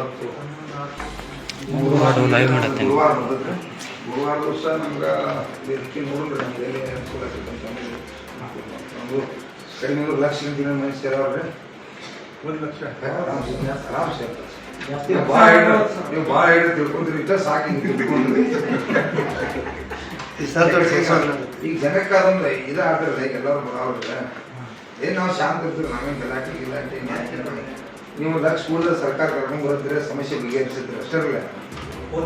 ಇವತ್ತು ಲೈವ್ ಮಾಡುತ್ತೆ ಗುರುವಾರ ಗುರುವಾರ ದಿವಸ ನಮ್ಗೆ ವ್ಯಕ್ತಿ ನಮ್ಗೆ ಅನುಕೂಲ ಅಂತ ಕಡಿಮೆ ಲಕ್ಷ ದಿನ ಮನೆ ಸೇರವ್ರೆ ಒಂದು ಲಕ್ಷ. ಆರಾಮ್ ನೀವು ಭಾಳ ಹೇಳಿ ನೀವು ಭಾಳ ಹೇಳಿ ತಿಳ್ಕೊಂಡಿರಿ. ತಿಳ್ಕೊಂಡ್ರಿ. ಈಗ ಜನಕ್ಕೆ ಅದಂದ್ರೆ ಇದಾಗ್ತಿರಲ್ಲ ಈಗ ಎಲ್ಲರೂ ಬರೋವ್ರಲ್ಲ ಏನು ನಾವು ಶಾಂತ ಇರ್ತೀವಿ ನಾವೇನು ಗಲಾಟೆ ಗಿಲಾಟೆ ಏನು ನೀವು ಲಕ್ಷ ಕೂಡಲೇ ಸರ್ಕಾರ ಕರ್ಕೊಂಡು ಬರ್ತೀರಿ ಸಮಸ್ಯೆ ಬಗೆಹರಿಸಿದ್ರಿ ಅಷ್ಟೇ ಇರಲ್ಲ. ಹೋದ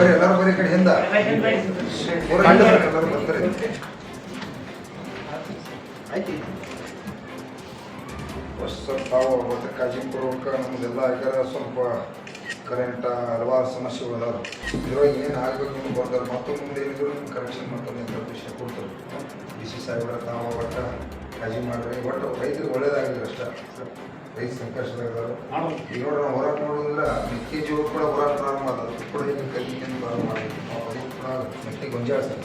ಸ್ವಲ್ಪ. ಎಲ್ಲರೂ ಬರೀ ಕಡೆಯಿಂದ ಕಡೆ ಹಿಂದ. ಎಲ್ಲರೂ ಬರ್ತಾರೆ. ಸ್ವಲ್ಪ ತಾವು ಮತ್ತೆ ಕಾಳಜಿಪೂರ್ವಕ ನಮ್ಮದೆಲ್ಲ ಯಾಕಂದ್ರೆ ಸ್ವಲ್ಪ ಕರೆಂಟ್ ಹಲವಾರು ಸಮಸ್ಯೆಗಳು ಅದಾವೆ. ಇದ್ರೊಳಗೆ ಏನು ಆಗಬೇಕು ಅಂತ ಬರ್ತಾರೆ ಮತ್ತೊಂದು ಮುಂದೆ ಏನಿದ್ರು ನಿಮ್ಗೆ ಕರೆಕ್ಷನ್ ಮಾಡ್ಕೊಂಡು ಅಂತ ವಿಷಯ ಕೊಡ್ತಾರೆ. ಡಿ ಸಿ ಸಾಹೇಬ್ರ ತಾವು ಒಟ್ಟ ಕಾಳಜಿ ಮಾಡ್ರಿ. ಒಟ್ಟು ರೈತರಿಗೆ ಒಳ್ಳೇದಾಗಿಲ್ಲ ಅಷ್ಟೇ. ರೈತ ಸಂಕಷ್ಟದಾಗಿದ್ದಾರೆ ಈಗ ನೋಡ್ರಿ ನಾವು ಹೊರಗೆ ನೋಡೋದಿಲ್ಲ ಮೆಕ್ಕೆಜೋಳ ಕೂಡ ಹೊರಗೆ ಪ್ರಾರಂಭ ಆದ ಕೂಡ ಈಗ ಕಲಿಕೆಯನ್ನು ಗೊಂಜಾಳ ಸರ್.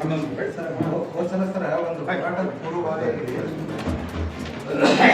ಹನ್ನೊಂದು ಸರ್. ಹೋದ ಸಲ ಸರ್ ಒಂದು ಪೂರ್ವಭಾವಿಯಾಗಿ.